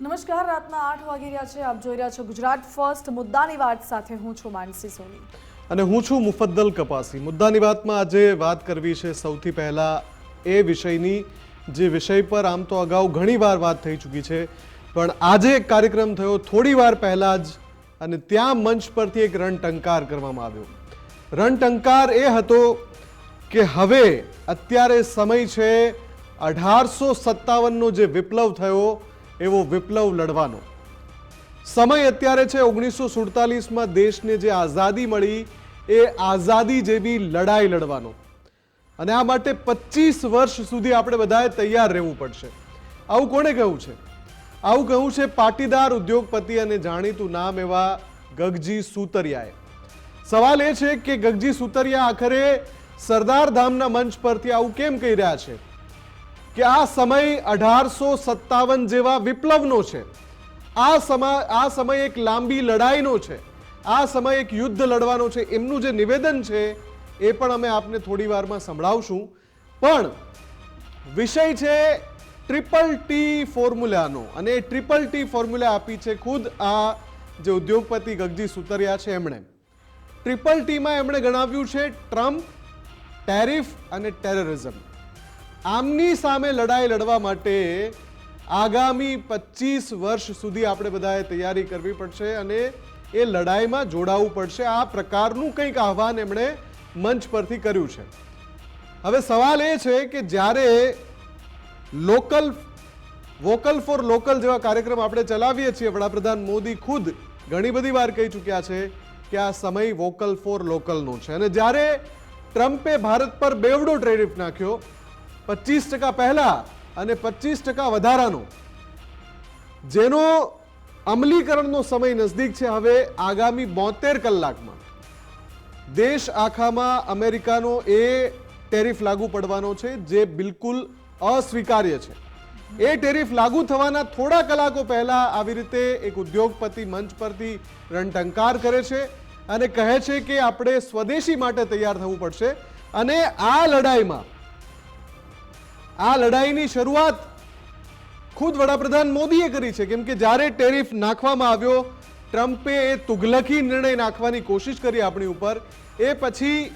નમસ્કાર, રાતના આઠ વાગી રહ્યા છે. આપ જોઈ રહ્યા છો ગુજરાત ફર્સ્ટ મુદ્દાની વાત સાથે હું છું માનસી સોની. અને હું છું મુફદ્દલ કપાસી. મુદ્દાની વાતમાં આજે વાત કરવી છે સૌથી પહેલાં એ વિષયની, જે વિષય પર આમ તો અગાઉ ઘણીવાર વાત થઈ ચૂકી છે, પણ આજે એક કાર્યક્રમ થયો થોડી વાર પહેલાં જ, અને ત્યાં મંચ પરથી એક રણટંકાર કરવામાં આવ્યો. રણટંકાર એ હતો કે હવે અત્યારે સમય છે અઢારસો સત્તાવનનો જે વિપ્લવ થયો એવો વિપ્લવ લડવાનો. સમય અત્યારે છે ઓગણીસો સુડતાલીસમાં દેશને જે આઝાદી મળી એ આઝાદી જેવી લડાઈ લડવાનો. અને આ માટે પચીસ વર્ષ સુધી આપણે બધાએ તૈયાર રહેવું પડશે. આવું કોણે કહ્યું છે? આવું કહ્યું છે પાટીદાર ઉદ્યોગપતિ અને જાણીતું નામ એવા ગગજી સુતરિયાએ. સવાલ એ છે કે ગગજી સુતરિયા આખરે સરદાર ધામના મંચ પરથી આવું કેમ કહી રહ્યા છે? કે આ સમય અઢારસો સત્તાવન જેવા વિપ્લવનો છે. આ સમય આ સમય એક લાંબી લડાઈનો છે. આ સમય એક યુદ્ધ લડવાનો છે. એમનું જે નિવેદન છે એ પણ અમે આપને થોડી વારમાં સંભળાવશું. પણ વિષય છે ટ્રિપલ ટી ફોર્મ્યુલાનો અને એ ટ્રિપલ ટી ફોર્મ્યુલા આપી છે ખુદ આ જે ઉદ્યોગપતિ ગગજી સુતરિયા છે એમણે. ટ્રિપલ ટીમાં એમણે ગણાવ્યું છે ટ્રમ્પ, ટેરિફ અને ટેરરિઝમ. આમની સામે લડાઈ લડવા માટે આગામી પચીસ વર્ષ સુધી આપણે બધાએ તૈયારી કરવી પડશે અને એ લડાઈમાં જોડાવવું પડશે. આ પ્રકારનું કંઈક આહવાન એમણે મંચ પરથી કર્યું છે. હવે સવાલ એ છે કે જ્યારે લોકલ, વોકલ ફોર લોકલ જેવા કાર્યક્રમ આપણે ચલાવીએ છીએ, વડાપ્રધાન મોદી ખુદ ઘણી બધી વાર કહી ચૂક્યા છે કે આ સમય વોકલ ફોર લોકલનો છે. અને જ્યારે ટ્રમ્પે ભારત પર બેવડો ટ્રેરિફ નાખ્યો પચીસ ટકા પહેલા અને પચીસ ટકા વધારાનો. જેનો અમલીકરણનો સમય નજદીક છે હવે આગામી બોતેર કલાકમાં. દેશ આખામાં અમેરિકાનો એ ટેરિફ લાગુ પડવાનો છે, જે બિલકુલ અસ્વીકાર્ય છે. એ ટેરિફ લાગુ થવાના થોડા કલાકો પહેલા આવી રીતે એક ઉદ્યોગપતિ મંચ પરથી રણટંકાર કરે છે અને કહે છે કે આપણે સ્વદેશી માટે તૈયાર થવું પડશે અને આ લડાઈમાં આ લડાઈની શરૂઆત ખુદ વડાપ્રધાન મોદીએ કરી છે. કેમ કે જ્યારે ટેરિફ નાખવામાં આવ્યો, ટ્રમ્પે એ તુગલકી નિર્ણય નાખવાની કોશિશ કરી આપણી ઉપર. એ પછી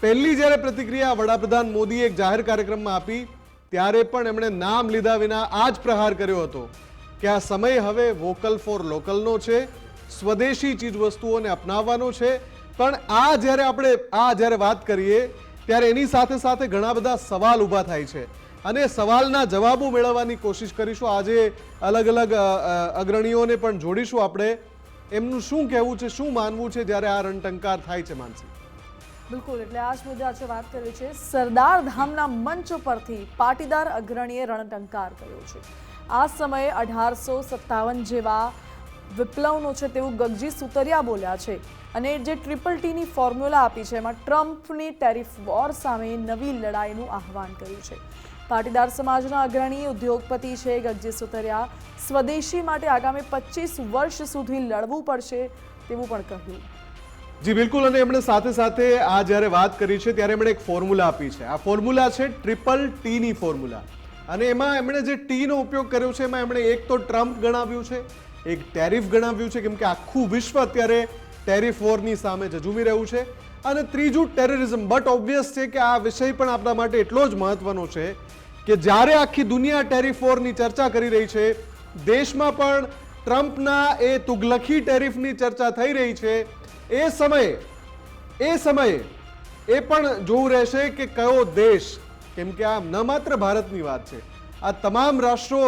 પહેલી જ્યારે પ્રતિક્રિયા વડાપ્રધાન મોદીએ એક જાહેર કાર્યક્રમમાં આપી, ત્યારે પણ એમણે નામ લીધા વિના આ જ પ્રહાર કર્યો હતો કે આ સમય હવે વોકલ ફોર લોકલનો છે, સ્વદેશી ચીજ વસ્તુઓને અપનાવવાનો છે. પણ આ જ્યારે આપણે, આ જ્યારે વાત કરીએ, ત્યારે એની સાથે સાથે ઘણા બધા સવાલ ઊભા થાય છે. અને સવાલના જવાબો મેળવવાની કોશિશ કરીશું. આજે અલગ અલગ અગ્રણીઓને પણ જોડીશું આપણે. એમનું શું કહેવું છે, શું માનવું છે જ્યારે આ રણટંકાર થાય છે, માનસી? બિલકુલ, એટલે આ જ મુદ્દે આજે વાત કરી છે સરદાર ધામના મંચ પરથી પાટીદાર અગ્રણીએ રણટંકાર કર્યો છે. આ સમયે અઢારસો સત્તાવન જેવા વિપ્લવનો છે તેવું ગગજી સુતરિયા બોલ્યા છે. અને જે ટ્રિપલ ટીની ફોર્મ્યુલા આપી છે, એમાં ટ્રમ્પની ટેરિફ વોર સામે નવી લડાઈનું આહવાન કર્યું છે. પાટીદાર સમાજના અગ્રણી ઉદ્યોગપતિ છે ગગજી સુતરિયા. સ્વદેશી માટે આગામી પચીસ વર્ષ સુધી લડવું પડશે તેવું પણ કહ્યું. જી, બિલકુલ, અને એમણે સાથે સાથે આ જ્યારે વાત કરી છે ત્યારે એમણે એક ફોર્મ્યુલા આપી છે. આ ફોર્મ્યુલા છે ટ્રિપલ ટીની ફોર્મ્યુલા. અને એમાં એમણે જે ટીનો ઉપયોગ કર્યો છે એમાં એમણે એક તો ટ્રમ્પ ગણાવ્યું છે, એક ટેરિફ ગણાવ્યું છે, કેમ કે આખું વિશ્વ અત્યારે ટેરિફ વોરની સામે ઝઝૂમી રહ્યું છે. અને ત્રીજું ટેરરિઝમ બટ ઓબ્વિયસ છે કે આ વિષય પણ આપણા માટે એટલો જ મહત્વનો છે કે જ્યારે આખી દુનિયા ટેરિફ વોરની ચર્ચા કરી રહી છે, દેશમાં પણ ટ્રમ્પના એ તુગલખી ટેરિફની ચર્ચા થઈ રહી છે. એ સમયે એ સમયે એ પણ જોવું રહેશે કે કયો દેશ, કેમ કે આ ન માત્ર ભારતની વાત છે, આ તમામ રાષ્ટ્રો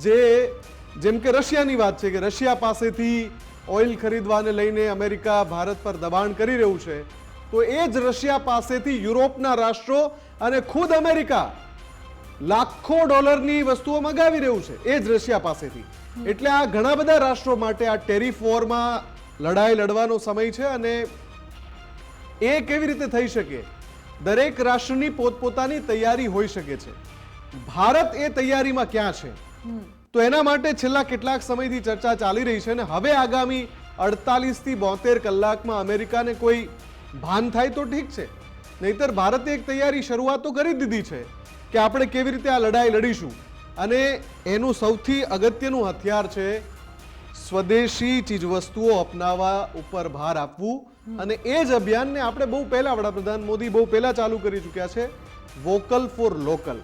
જે, જેમ કે રશિયાની વાત છે કે રશિયા પાસેથી ઓઇલ ખરીદવાને લઈને અમેરિકા ભારત પર દબાણ કરી રહ્યું છે તો એ જ રશિયા પાસેથી યુરોપના રાષ્ટ્રો અને ખુદ અમેરિકા લાખો ડોલરની વસ્તુઓ મગાવી રહ્યું છે. એ જ રશિયા પાસેથી. એટલે આ ઘણા બધા રાષ્ટ્રો માટે આ ટેરિફ વોરમાં લડાઈ લડવાનો સમય છે અને એ કેવી રીતે થઈ શકે? દરેક રાષ્ટ્રની પોતપોતાની તૈયારી હોઈ શકે છે. ભારત એ તૈયારીમાં ક્યાં છે? તો એના માટે છેલ્લા કેટલાક સમયથી ચર્ચા ચાલી રહી છે અને હવે આગામી અડતાલીસથી બોતેર કલાકમાં અમેરિકાને કોઈ ભાન થાય તો ઠીક છે. નહીતર ભારતે એક તૈયારી શરૂઆત તો કરી દીધી છે કે આપણે કેવી રીતે આ લડાઈ લડીશું. અને એનું સૌથી અગત્યનું હથિયાર છે સ્વદેશી ચીજવસ્તુઓ અપનાવવા ઉપર ભાર આપવું. અને એ જ અભિયાનને આપણે બહુ પહેલા વડાપ્રધાન મોદી બહુ પહેલા ચાલુ કરી ચૂક્યા છે. Vocal for local.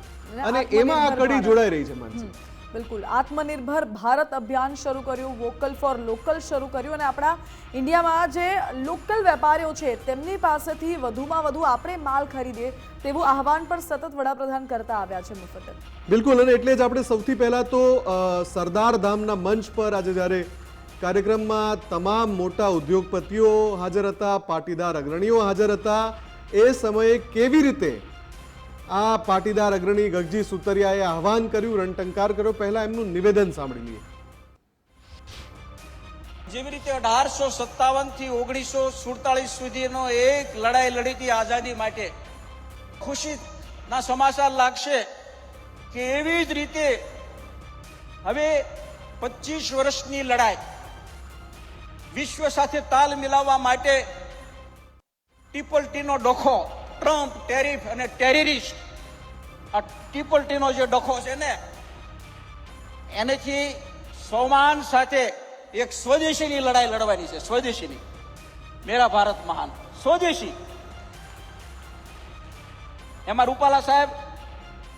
અને એમાં આ કડી જોડાઈ રહી છે માનસી. બિલકુલ. આત્મનિર્ભર ભારત અભિયાન શરૂ કર્યું, વોકલ ફોર લોકલ શરૂ કર્યું અને આપણા ઇન્ડિયામાં જે લોકલ વેપારીઓ છે તેમની પાસેથી વધુમાં વધુ આપણે માલ ખરીદીએ તેવું આહવાન પણ સતત વડાપ્રધાન કરતા આવ્યા છે મુફદ્દલ. બિલકુલ, અને એટલે જ આપણે સૌથી પહેલા તો સરદાર ધામના મંચ પર આજે જ્યારે કાર્યક્રમમાં તમામ મોટા ઉદ્યોગપતિઓ હાજર હતા, પાટીદાર અગ્રણીઓ હાજર હતા, એ સમયે કેવી રીતે આ પાટીદાર અગ્રણી ગગજી સુતરિયાએ આહવાન કર્યું, રણટંકાર કર્યો. પહેલા એમનું નિવેદન સાંભળી લઈએ. જેવી રીતે અઢારસો સત્તાવનથી ઓગણીસો સુડતાલીસ સુધીનો એક લડાઈ લડી હતી આઝાદી માટે ખુશીના સમાચાર લાગશે કે એવી જ રીતે હવે પચીસ વર્ષની લડાઈ વિશ્વ સાથે તાલ મિલાવવા માટે ટ્રિપલ ટીનો ડખો ટ્રમ્પ, ટેરિફ અને ટેરરિસ્ટ. આ ટ્રિપલ ટીનો જે ડખો છે ને, એનેથી સોમાન સાથે એક સ્વદેશીની લડાઈ લડવાની છે, સ્વદેશીની. મેરા ભારત મહાન, સ્વદેશી. એમાં રૂપાલા સાહેબ,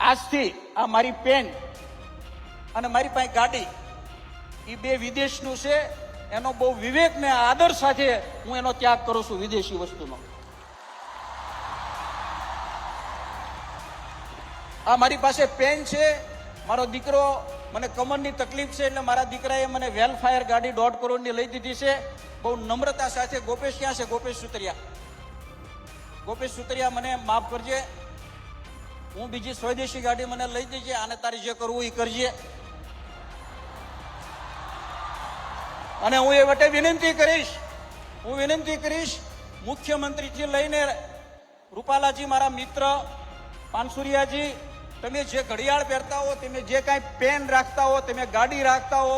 આજથી આ મારી પેન અને મારી પાસે ગાડી એ બે વિદેશનું છે, એનો બહુ વિવેક ને આદર સાથે હું એનો ત્યાગ કરું છું વિદેશી વસ્તુનો. આ મારી પાસે પેન છે, મારો દીકરો મને કમરની તકલીફ છે એટલે મારા દીકરાએ મને વેલફાયર ગાડી દોઢ કરોડની લઈ દીધી છે. બહુ નમ્રતા સાથે ગોપેશ ક્યાં છે? ગોપેશ સુતરિયા. ગોપેશ સુતરિયા, મને માફ કરજે. હું બીજી સ્વદેશી ગાડી મને લઈ દેજે, આને તારે જે કરવું એ કરજે. અને હું એ વટે વિનંતી કરીશ, હું વિનંતી કરીશ, મુખ્યમંત્રીથી લઈને રૂપાલાજી, મારા મિત્ર, પાનસુરિયાજી તમે જે ઘડિયાળ પહેરતા હો, તમે જે કાંઈ પેન રાખતા હો, તમે ગાડી રાખતા હો,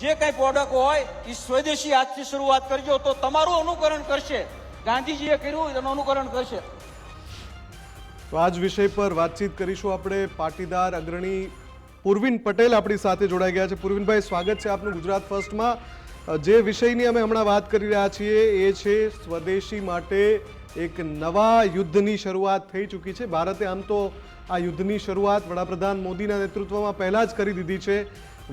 જે કાંઈ પ્રોડક્ટ હોય એ સ્વદેશી આજથી શરૂઆત કરજો. તો તમારું અનુકરણ કરશે. ગાંધીજીએ કર્યું, એનું અનુકરણ કરશે. તો આ જ વિષય પર વાતચીત કરીશું આપણે. પાટીદાર અગ્રણી પૂર્વિન પટેલ આપણી સાથે જોડાઈ ગયા છે. પૂર્વિનભાઈ, સ્વાગત છે આપનું ગુજરાત ફર્સ્ટમાં. જે વિષયની અમે હમણાં વાત કરી રહ્યા છીએ એ છે સ્વદેશી માટે એક નવા યુદ્ધની શરૂઆત થઈ ચૂકી છે. ભારતે આમ તો આ યુદ્ધની શરૂઆત વડાપ્રધાન મોદીના નેતૃત્વમાં પહેલાં જ કરી દીધી છે.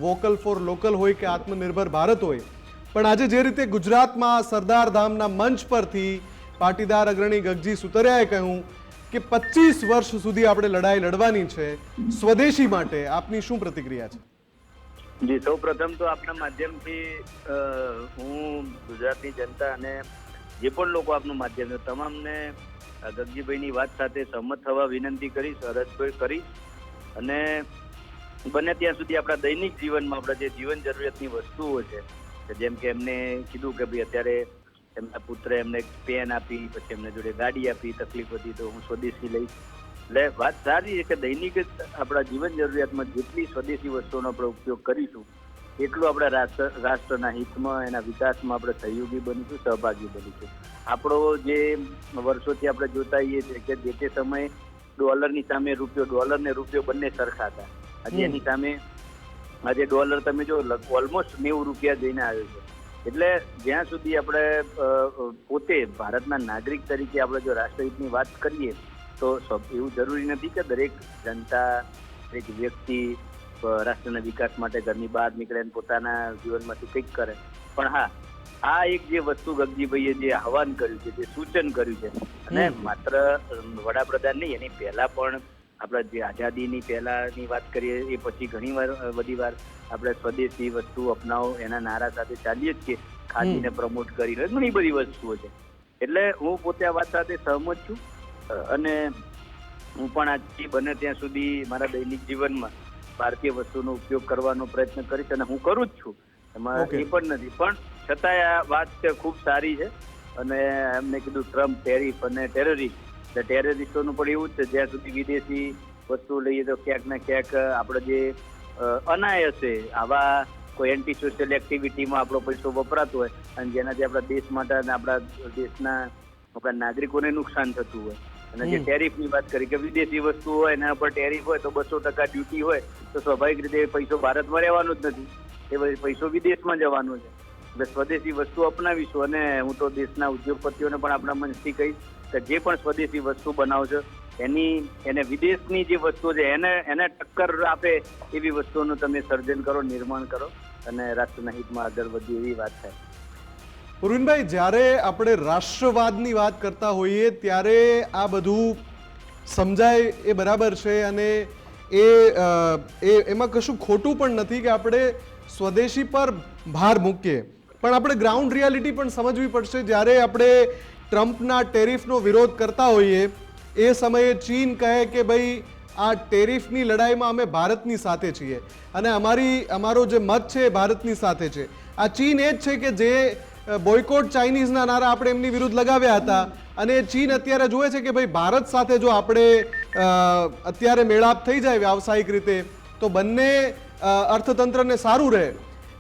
વોકલ ફોર લોકલ હોય કે આત્મનિર્ભર ભારત હોય. પણ આજે જે રીતે ગુજરાતમાં સરદાર ધામના મંચ પરથી પાટીદાર અગ્રણી ગગજી સુતરિયાએ કહ્યું કે પચીસ વર્ષ સુધી આપણે લડાઈ લડવાની છે. સ્વદેશી માટે આપની શું પ્રતિક્રિયા છે? જી, સૌ પ્રથમ તો આપના માધ્યમથી હું ગુજરાતની જનતા અને જે પણ લોકો આપનું માધ્યમ છે, તમામને ગગજીભાઈની વાત સાથે સહમત થવા વિનંતી કરીશ અરજભાઈ કરીશ અને બને ત્યાં સુધી આપણા દૈનિક જીવનમાં આપણા જે જીવન જરૂરિયાતની વસ્તુઓ છે જેમ કે એમને કીધું કે ભાઈ અત્યારે એમના પુત્રે એમને પેન આપી, પછી એમને જોડે ગાડી આપી, તકલીફ હતી તો હું સ્વદેશી લઈશ. એટલે વાત સારી છે કે દૈનિક આપણા જીવન જરૂરિયાતમાં જેટલી સ્વદેશી વસ્તુઓનો આપણે ઉપયોગ કરીશું, એટલું આપણે રાષ્ટ્ર રાષ્ટ્રના હિતમાં, એના વિકાસમાં આપણે સહયોગી બનીશું, સહભાગી બનીશું. આપણો જે વર્ષોથી આપણે જોતા આવીએ છીએ કે જે તે સમયે ડોલરની સામે રૂપિયો ડોલર ને રૂપિયો બંને સરખા હતા. આજે એની સામે આજે ડોલર તમે જો ઓલમોસ્ટ નેવું રૂપિયા જઈને આવ્યો છે. એટલે જ્યાં સુધી આપણે પોતે ભારતના નાગરિક તરીકે આપણે જો રાષ્ટ્રહિતની વાત કરીએ તો એવું જરૂરી નથી કે દરેક જનતા દરેક વ્યક્તિ રાષ્ટ્રના વિકાસ માટે ઘરની બહાર નીકળે અને પોતાના જીવનમાંથી કંઈક કરે. પણ હા આ એક જે વસ્તુ ગગજીભાઈએ જે આહવાન કર્યું છે જે સૂચન કર્યું છે અને માત્ર વડાપ્રધાન નહીં એની પહેલા પણ આપણે જે આઝાદીની પહેલાની વાત કરીએ એ પછી ઘણી વાર બધી વાર આપણે સ્વદેશી વસ્તુ અપનાવો એના નારા સાથે ચાલીએ જ છીએ ખાદીને પ્રમોટ કરીને ઘણી બધી વસ્તુઓ છે. એટલે હું પોતે આ વાત સાથે સહમત છું અને હું પણ આજથી બને ત્યાં સુધી મારા દૈનિક જીવનમાં ભારતીય વસ્તુનો ઉપયોગ કરવાનો પ્રયત્ન કરીશ અને હું કરું જ છું. એમાં. એ પણ નથી. પણ છતાંય આ વાત છે ખૂબ સારી છે. અને એમને કીધું ટ્રમ્પ ટેરિફ અને ટેરરિસ્ટ એટલે ટેરરિસ્ટોનું પણ એવું જ છે જ્યાં સુધી વિદેશી વસ્તુ લઈએ તો ક્યાંક ને ક્યાંક આપણે જે અનાયસે આવા કોઈ એન્ટી સોશિયલ એક્ટિવિટીમાં આપણો પૈસો વપરાતો હોય અને જેનાથી આપણા દેશ માટે અને આપણા દેશના આપણા નાગરિકોને નુકસાન થતું હોય. અને જે ટેરિફની વાત કરી કે વિદેશી વસ્તુ હોય એના પર ટેરિફ હોય તો બસો ટકા ડ્યુટી હોય તો સ્વાભાવિક રીતે પૈસો ભારતમાં રહેવાનો જ નથી. એ પૈસો વિદેશમાં જવાનો છે. સ્વદેશી વસ્તુ અપનાવીશું અને હું તો દેશના ઉદ્યોગપતિઓને પણ આપણા મનથી કહીશ કે જે પણ સ્વદેશી વસ્તુ બનાવશો, એની, એને વિદેશની જે વસ્તુ છે, એને એને ટક્કર આપે એવી વસ્તુઓનું તમે સર્જન કરો, નિર્માણ કરો અને રાષ્ટ્રના હિતમાં આગળ વધી એવી વાત થાય. પુરવીનભાઈ જ્યારે આપણે રાષ્ટ્રવાદની વાત કરતા હોઈએ ત્યારે આ બધું સમજાય એ બરાબર છે અને એ, એમાં કશું ખોટું પણ નથી કે આપણે સ્વદેશી પર ભાર મૂકીએ. પણ આપણે ગ્રાઉન્ડ રિયાલિટી પણ સમજવી પડશે. જ્યારે આપણે ટ્રમ્પના ટેરિફનો વિરોધ કરતા હોઈએ, એ સમયે ચીન કહે કે ભાઈ, આ ટેરિફની લડાઈમાં અમે ભારતની સાથે છીએ. અને અમારી, અમારો જે મત છે એ ભારતની સાથે છે. આ ચીન એ જ છે કે જે બોયકોટ ચાઇનીઝના નારા આપણે એમની વિરુદ્ધ લગાવ્યા હતા. અને ચીન અત્યારે જુએ છે કે ભાઈ, ભારત સાથે જો આપણે અત્યારે મેળાપ થઈ જાય વ્યાવસાયિક રીતે, તો બંને અર્થતંત્રને સારું રહે.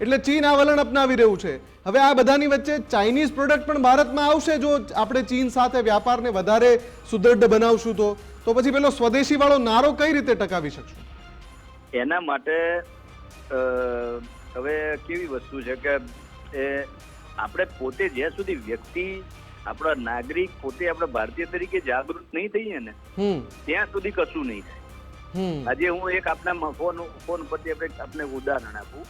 એટલે ચીન આ વલણ અપનાવી રહ્યું છે. હવે આ બધાની વચ્ચે ચાઇનીઝ પ્રોડક્ટ પણ ભારતમાં આવશે જો આપણે ચીન સાથે વ્યાપારને વધારે સુદૃઢ બનાવશું તો. તો પછી પેલો સ્વદેશી વાળો નારો કઈ રીતે ટકાવી શકશું? એના માટે હવે કેવી વસ્તુ છે કે એ આપણે પોતે જ્યાં સુધી વ્યક્તિ આપણા નાગરિક પોતે આપણા ભારતીય તરીકે જાગૃત નહીં થઈએ ને ત્યાં સુધી કશું નહીં થાય. આજે હું એક આપના ફોન ફોન પરથી આપણે આપને ઉદાહરણ આપું.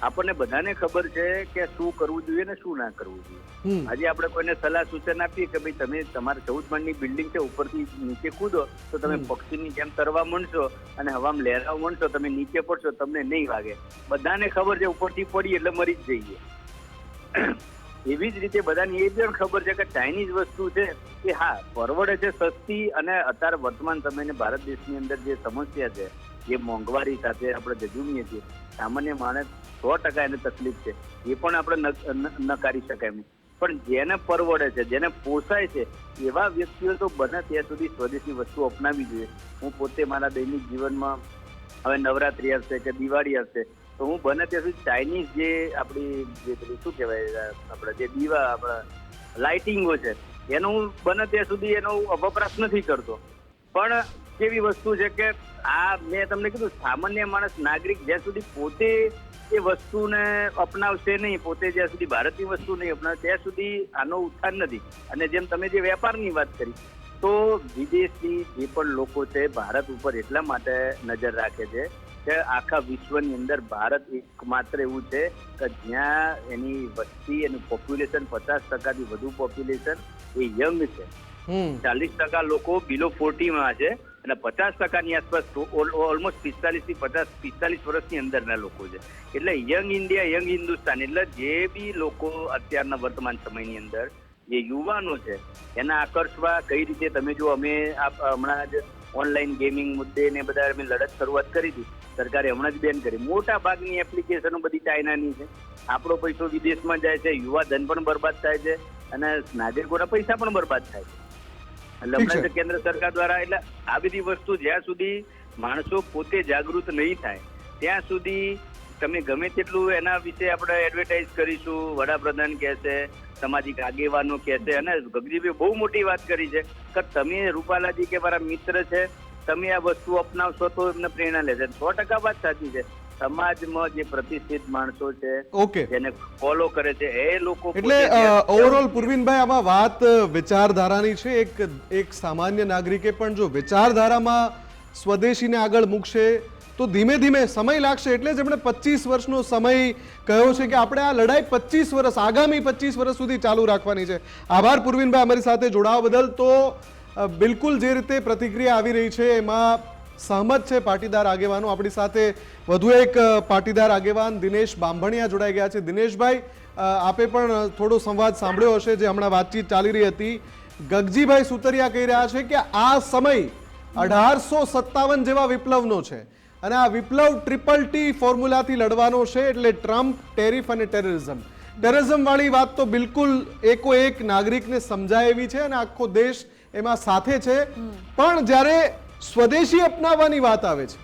આપણને બધાને ખબર છે કે શું કરવું જોઈએ ને શું ના કરવું જોઈએ. આજે આપણે કોઈને સલાહ સૂચન આપીએ કે ભાઈ તમે તમારે ચૌદ માળની બિલ્ડિંગ છે ઉપરથી નીચે કૂદો તો તમે પક્ષીની જેમ તરવા માંડશો અને હવામાં લહેરાવા માંડશો તમે નીચે પડશો તમને નહીં વાગે. બધાને ખબર છે ઉપરથી પડી એટલે મરી જ જઈએ. એવી જ રીતે બધાને એ પણ ખબર છે કે ચાઇનીઝ વસ્તુ છે કે હા પરવડે છે સસ્તી અને અત્યારે વર્તમાન સમયને ભારત દેશની અંદર જે સમસ્યા છે જે મોંઘવારી સાથે આપણે જજુમીએ છીએ સામાન્ય માણસ સો ટકા એને તકલીફ છે. એ પણ આપણે નકારી શકાય નહીં પણ જેને પરવડે છે, જેને પોસાય છે, એવા વ્યક્તિઓ તો બને ત્યાં સુધી સ્વદેશી વસ્તુ અપનાવી જોઈએ. હું પોતે મારા દૈનિક જીવનમાં હવે નવરાત્રી આવશે કે દિવાળી આવશે, તો હું બને ત્યાં સુધી ચાઇનીઝ જે આપણી જે શું કહેવાય આપણે જે દીવા, આપણા લાઇટિંગો છે, એનો હું બને ત્યાં સુધી એનો વપરાશ નથી કરતો. પણ કેવી વસ્તુ છે કે આ મેં તમને કીધું, સામાન્ય માણસ, નાગરિક જ્યાં સુધી પોતે એ વસ્તુને અપનાવશે નહીં. પોતે જ્યાં સુધી ભારતની વસ્તુ નહીં અપનાવે ત્યાં સુધી આનો ઉત્થાન નથી. અને જેમ તમે જે વેપારની વાત કરી તો વિદેશી જે પણ લોકો છે ભારત ઉપર એટલા માટે નજર રાખે છે કે આખા વિશ્વની અંદર ભારત એકમાત્ર એવું છે કે જ્યાં એની વસ્તી એનું પોપ્યુલેશન પચાસ ટકાથી વધુ પોપ્યુલેશન એ યંગ છે. ચાલીસ ટકા લોકો બિલો ફોર્ટીમાં છે. અને પચાસ ટકાની આસપાસ ઓલમોસ્ટ પિસ્તાલીસથી પચાસ, પિસ્તાલીસ વર્ષની અંદરના લોકો છે. એટલે યંગ ઇન્ડિયા યંગ હિન્દુસ્તાન એટલે જે બી લોકો અત્યારના વર્તમાન સમયની અંદર, જે યુવાનો છે, એના આકર્ષવા કઈ રીતે તમે જો અમે હમણાં જ ઓનલાઈન ગેમિંગ મુદ્દે ને બધા અમે લડત શરૂઆત કરી હતી, સરકારે હમણાં જ બેન કરી. મોટા ભાગની એપ્લિકેશનો બધી ચાઇનાની છે. આપણો પૈસો વિદેશમાં જાય છે, યુવા ધન પણ બરબાદ થાય છે, અને નાગરિકોના પૈસા પણ બરબાદ થાય છે. એટલે. હમણાં કેન્દ્ર સરકાર દ્વારા એટલે આ બધી વસ્તુ જ્યાં સુધી માણસો પોતે જાગૃત નહીં થાય ત્યાં સુધી તમે ગમે તેટલું એના વિશે આપણે એડવર્ટાઇઝ કરીશું. વડાપ્રધાન કહેશે સામાજિક આગેવાનો કહેશે અને ગગજીભાઈ બહુ મોટી વાત કરી છે કે તમે રૂપાલાજી કે મારા મિત્ર છે તમે આ વસ્તુ અપનાવશો તો એમને પ્રેરણા લેશે. સો ટકા વાત સાચી છે. સમાજમાં જે પ્રતિષ્ઠિત માણસો છે ઓકે જેને ફોલો કરે છે એ લોકો એટલે ઓવરઓલ પૂર્વિનભાઈ આમાં વાત વિચારધારાની છે. એક એક સામાન્ય નાગરિકે પણ જો વિચારધારામાં સ્વદેશીને આગળ મૂકશે તો ધીમે ધીમે સમય લાગશે. એટલે જ એમણે પચીસ વર્ષનો સમય કહ્યો છે કે આપણે આ લડાઈ પચીસ વર્ષ આગામી પચીસ વર્ષ સુધી ચાલુ રાખવાની છે. આભાર પૂર્વિનભાઈ અમારી સાથે જોડાવા બદલ. તો બિલકુલ જે રીતે પ્રતિક્રિયા આવી રહી છે એમાં સહમત છે પાટીદાર આગેવાનો. આપણી સાથે વધુ એક પાટીદાર આગેવાન દિનેશ બાંભણિયા જોડાઈ ગયા છે. દિનેશભાઈ આપે પણ થોડો સંવાદ સાંભળ્યો હશે જે હમણાં વાતચીત ચાલી રહી હતી. ગગજીભાઈ સુતરિયા કહી રહ્યા છે કે આ સમય અઢારસો સત્તાવન જેવા વિપ્લવનો છે અને આ વિપ્લવ ટ્રિપલ ટી ફોર્મ્યુલાથી લડવાનો છે એટલે ટ્રમ્પ ટેરિફ અને ટેરરિઝમ ટેરરિઝમ વાળી વાત તો બિલકુલ એકો એક નાગરિકને સમજાય એવી છે અને આખો દેશ એમાં સાથે છે. પણ જ્યારે સ્વદેશી અપનાવવાની વાત આવે છે.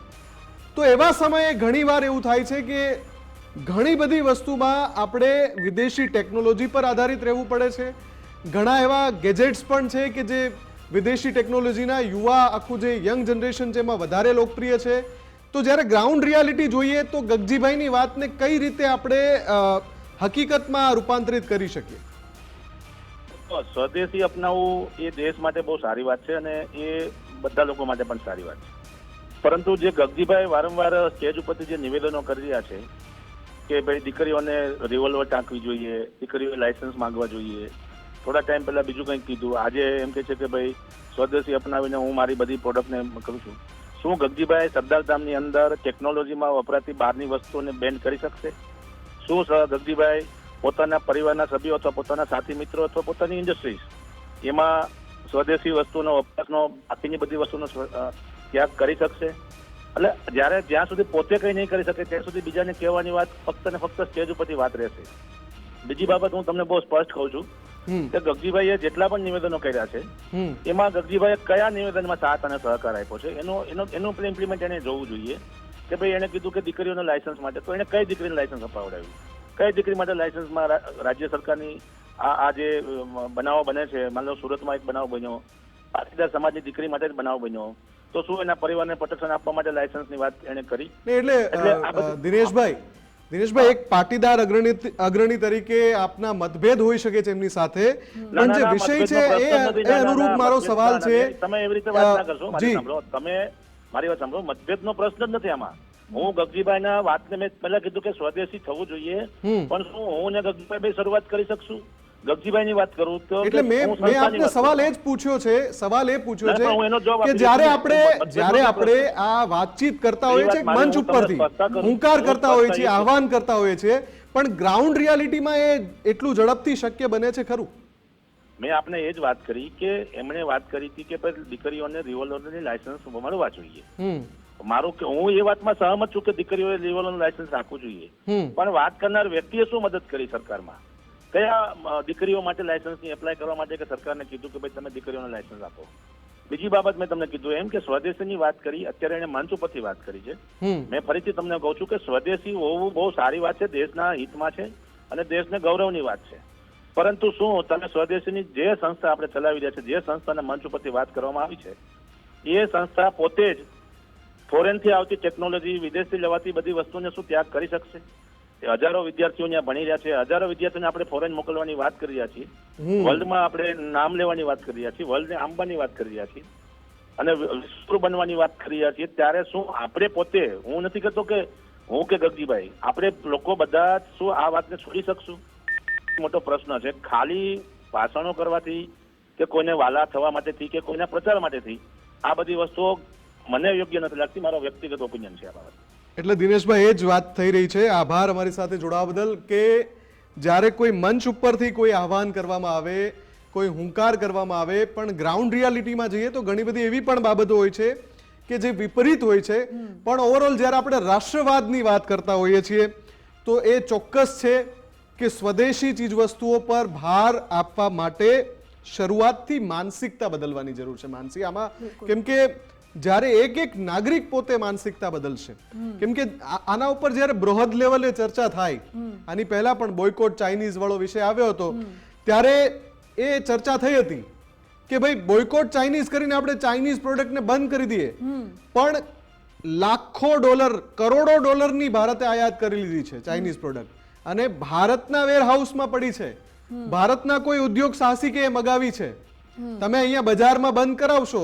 તો એવા સમયે ઘણીવાર એવું થાય છે કે ઘણી બધી વસ્તુમાં આપણે વિદેશી ટેકનોલોજી પર આધારિત રહેવું પડે છે. ઘણા એવા ગેજેટ્સ પણ છે કે જે વિદેશી ટેકનોલોજીના યુવા આખું જે યંગ જનરેશન છે એમાં વધારે લોકપ્રિય છે. તો જ્યારે ગ્રાઉન્ડ રિયાલિટી જોઈએ તો ગગજીભાઈની વાતને કઈ રીતે આપણે હકીકતમાં રૂપાંતરિત કરી શકીએ? સ્વદેશી અપનાવવું એ દેશ માટે બહુ સારી વાત છે અને એ બધા લોકો માટે પણ સારી વાત છે. પરંતુ જે ગગજીભાઈ વારંવાર સ્ટેજ ઉપરથી જે નિવેદનો કરી રહ્યા છે, કે ભાઈ દીકરીઓને રિવોલ્વર ટાંકવી જોઈએ, દીકરીઓએ લાયસન્સ માંગવા જોઈએ, થોડા ટાઈમ પહેલા બીજું કંઈક કીધું, આજે એમ કે છે કે ભાઈ સ્વદેશી અપનાવીને હું મારી બધી પ્રોડક્ટને કરું છું. શું ગગજીભાઈ સરદારધામની અંદર ટેકનોલોજીમાં વપરાતી બહારની વસ્તુઓને બેન કરી શકશે? શું ગગજીભાઈ પોતાના પરિવારના સભ્યો અથવા પોતાના સાથી મિત્રો અથવા પોતાની ઇન્ડસ્ટ્રીઝ એમાં સ્વદેશી વસ્તુનો વપરાશનો બાકીની બધી વસ્તુનો ત્યાગ કરી શકશે. એટલે જ્યારે જ્યાં સુધી પોતે કંઈ નહીં કરી શકે ત્યાં સુધી બીજાને કહેવાની વાત ફક્ત ને ફક્ત સ્ટેજ ઉપરથી વાત રહેશે. બીજી બાબત હું તમને બહુ સ્પષ્ટ કહું છું કે ગગજીભાઈએ જેટલા પણ નિવેદનો કર્યા છે એમાં ગગજીભાઈએ કયા નિવેદનમાં સાથ અને સહકાર આપ્યો છે એનો એનો એનું ઇમ્પ્લિમેન્ટ એને જોવું જોઈએ કે ભાઈ એને કીધું કે દીકરીઓને લાયસન્સ માટે તો એને કઈ દીકરીને લાયસન્સ અપાવડાવ્યું? કઈ દીકરી માટે લાયસન્સમાં રાજ્ય સરકારની આ જે બનાવો બને છે માન લો સુરતમાં એક બનાવ બન્યો પાટીદાર સમાજની દીકરી માટે જ બનાવ બન્યો તો શું એના પરિવારને પ્રોટેક્શન આપવા માટે લાયસન્સની વાત એને કરી? એટલે દિનેશભાઈ દિનેશભાઈ એક પાટીદાર અગ્રણી અગ્રણી તરીકે આપના મતભેદ હોઈ શકે છે એમની સાથે. પણ જે વિષય છે એ ના, ના, અનુરૂપ મારો સવાલ છે. તમે એવી રીતે વાત ના કરશો મારી સાંભળો. તમે મારી વાત સાંભળો મતભેદનો પ્રશ્ન જ નથી આમાં. હું ગગજીભાઈ ના વાતને મેં પહેલા કીધું કે સ્વદેશી થવું જોઈએ પણ શું હું ને ગગજીભાઈ શરૂઆત કરી શકશું? ગગજીભાઈની વાત કરું તો એટલે મેં મેં આપને સવાલ એ જ પૂછ્યો છે સવાલ એ પૂછ્યો છે કે જ્યારે આપણે જ્યારે આપણે આ વાતચીત કરતા હોઈએ વાત છીએ મંચ ઉપરથી. હુંકાર કરતા હોઈએ છીએ આહવાન કરતા હોઈએ છીએ પણ ગ્રાઉન્ડ રિયાલિટીમાં એ એટલું ઝડપથી શક્ય બને છે ખરું? મેં આપને એ જ વાત કરી કે એમણે વાત કરી હતી કે દીકરીઓને રિવોલ્વરની લાયસન્સ મળવા જોઈએ. મારું કે હું એ વાતમાં સહમત છું કે દીકરીઓએ રિવોલ્વરનું લાયસન્સ રાખવું જોઈએ. પણ વાત કરનાર વ્યક્તિએ શું મદદ કરી સરકારમાં? કયા દીકરીઓ માટે લાયસન્સની એપ્લાય કરવા માટે કે સરકારને કીધું કે ભાઈ તમે દીકરીઓને લાયસન્સ આપો? બીજી બાબત મેં તમને કીધું એમ કે સ્વદેશીની વાત કરી અત્યારે એને મંચ ઉપરથી વાત કરી છે. મેં ફરીથી તમને કહું છું કે સ્વદેશી હોવું બહુ સારી વાત છે દેશના હિતમાં છે અને દેશને ગૌરવની વાત છે. પરંતુ શું તમે સ્વદેશીની જે સંસ્થા આપણે ચલાવી રહ્યા છે જે સંસ્થાને મંચ ઉપરથી વાત કરવામાં આવી છે એ સંસ્થા પોતે જ ફોરેનથી આવતી ટેકનોલોજી વિદેશથી લેવાતી બધી વસ્તુને શું ત્યાગ કરી શકશે? હજારો વિદ્યાર્થીઓ ત્યાં ભણી રહ્યા છે. હજારો વિદ્યાર્થીઓને આપણે ફોરેન મોકલવાની વાત કરી રહ્યા છીએ. વર્લ્ડમાં આપણે નામ લેવાની વાત કરી રહ્યા છીએ. વર્લ્ડને આંબવાની વાત કરી રહ્યા છીએ. અને વિશ્વ બનવાની વાત કરી રહ્યા છીએ. ત્યારે શું આપણે પોતે હું નથી કહેતો કે હું કે ગગજીભાઈ આપણે લોકો બધા શું આ વાતને છોડી શકશું? મોટો પ્રશ્ન છે. ખાલી ભાષણો કરવાથી કે કોઈને વાલા થવા માટેથી કે કોઈના પ્રચાર માટેથી આ બધી વસ્તુઓ મને યોગ્ય નથી લાગતી. મારો વ્યક્તિગત ઓપિનિયન છે આ બાબત. એટલે દિનેશભાઈ એ જ વાત થઈ રહી છે. આભાર અમારી સાથે જોડાવા બદલ કે જ્યારે કોઈ મંચ ઉપરથી કોઈ આહવાન કરવામાં આવે કોઈ હુંકાર કરવામાં આવે પણ ગ્રાઉન્ડ રિયાલિટીમાં જઈએ તો ઘણી બધી એવી પણ બાબતો હોય છે કે જે વિપરીત હોય છે. પણ ઓવરઓલ જ્યારે આપણે રાષ્ટ્રવાદની વાત કરતા હોઈએ છીએ તો એ ચોક્કસ છે કે સ્વદેશી ચીજવસ્તુઓ પર ભાર આપવા માટે શરૂઆતથી માનસિકતા બદલવાની જરૂર છે. માનસી આમાં કેમ કે જ્યારે એક એક નાગરિક પોતે માનસિકતા બદલશે. કેમ કે આના ઉપર જ્યારે બૃહદ લેવલે ચર્ચા થાય, આની પહેલા પણ બોયકોટ ચાઇનીઝ વાળો વિષય આવ્યો હતો, ત્યારે એ ચર્ચા થઈ હતી કે ભાઈ બોયકોટ ચાઇનીઝ કરીને આપણે ચાઇનીઝ પ્રોડક્ટને બંધ કરી દઈએ. પણ લાખો ડોલર, કરોડો ડોલરની ભારતે આયાત કરી લીધી છે ચાઇનીઝ પ્રોડક્ટ અને ભારતના વેરહાઉસમાં પડી છે. ભારતના કોઈ ઉદ્યોગ સાહસિકે એ મગાવી છે. તમે અહીંયા બજારમાં બંધ કરાવશો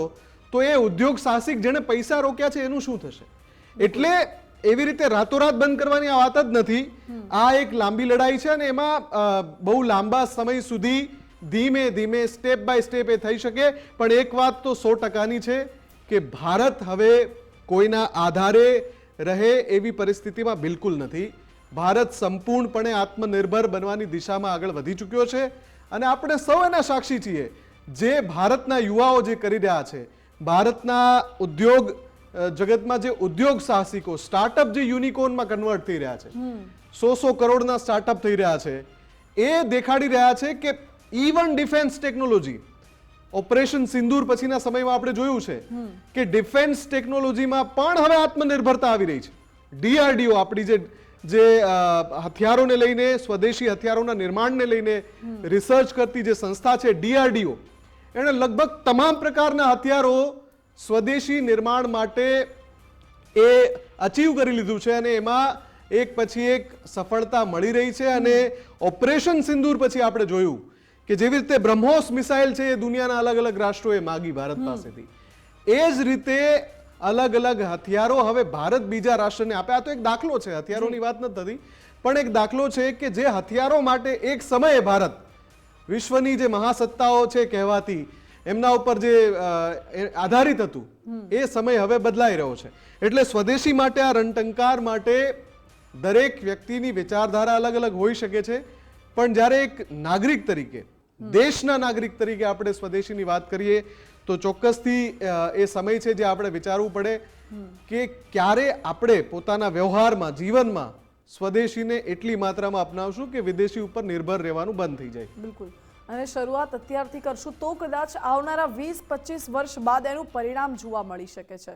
તો એ ઉદ્યોગ સાહસિક જેણે પૈસા રોક્યા છે, એનું શું થશે? એટલે એવી રીતે રાતોરાત બંધ કરવાની આ વાત જ નથી. આ એક લાંબી લડાઈ છે અને એમાં બહુ લાંબા સમય સુધી ધીમે ધીમે, સ્ટેપ બાય સ્ટેપ એ થઈ શકે. પણ એક વાત તો સો ટકાની છે કે ભારત હવે કોઈના આધારે રહે એવી પરિસ્થિતિમાં બિલકુલ નથી. ભારત સંપૂર્ણપણે આત્મનિર્ભર બનવાની દિશામાં આગળ વધી ચૂક્યો છે. અને આપણે સૌ એના સાક્ષી છીએ. જે ભારતના યુવાઓ જે કરી રહ્યા છે ભારતના ઉદ્યોગ જગતમાં જે ઉદ્યોગ સાહસિકો સ્ટાર્ટઅપ જે યુનિકોર્નમાં કન્વર્ટ થઈ રહ્યા છે સો સો કરોડના સ્ટાર્ટઅપ થઈ રહ્યા છે એ દેખાડી રહ્યા છે કે ઇવન ડિફેન્સ ટેકનોલોજી ઓપરેશન સિંદૂર પછીના સમયમાં આપણે જોયું છે કે ડિફેન્સ ટેકનોલોજીમાં પણ હવે આત્મનિર્ભરતા આવી રહી છે. ડીઆરડીઓ આપણી જે જે હથિયારોને લઈને સ્વદેશી હથિયારોના નિર્માણને લઈને રિસર્ચ કરતી જે સંસ્થા છે ડીઆરડીઓ એણે લગભગ તમામ પ્રકારના હથિયારો સ્વદેશી નિર્માણ માટે એ અચીવ કરી લીધું છે અને એમાં એક પછી એક સફળતા મળી રહી છે અને ઓપરેશન સિંદૂર પછી આપણે જોયું કે જેવી રીતે બ્રહ્મોસ મિસાઇલ છે એ દુનિયાના અલગ અલગ રાષ્ટ્રોએ માગી ભારત પાસેથી. એ જ રીતે અલગ અલગ હથિયારો હવે ભારત બીજા રાષ્ટ્રને આપે. આ તો એક દાખલો છે હથિયારોની વાત નથી. થતી પણ એક દાખલો છે કે જે હથિયારો માટે એક સમયે ભારત વિશ્વની જે મહાસત્તાઓ છે કહેવાતી, એમના ઉપર જે આધારિત હતું, એ સમય હવે બદલાઈ રહ્યો છે. એટલે સ્વદેશી માટે આ રણટંકાર માટે દરેક વ્યક્તિની વિચારધારા અલગ અલગ હોઈ શકે છે. પણ જ્યારે એક નાગરિક તરીકે, દેશના નાગરિક તરીકે આપણે સ્વદેશીની વાત કરીએ, તો ચોક્કસથી એ સમય છે જે આપણે વિચારવું પડે કે ક્યારે આપણે પોતાના વ્યવહારમાં, જીવનમાં સ્વદેશીને એટલી માત્રામાં અપનાવશું કે વિદેશી ઉપર નિર્ભર રહેવાનું બંધ થઈ જાય. બિલકુલ. અને શરૂઆત અત્યારથી કરશું તો કદાચ આવનારા વીસ પચીસ વર્ષ બાદ એનું પરિણામ જોવા મળી શકે છે.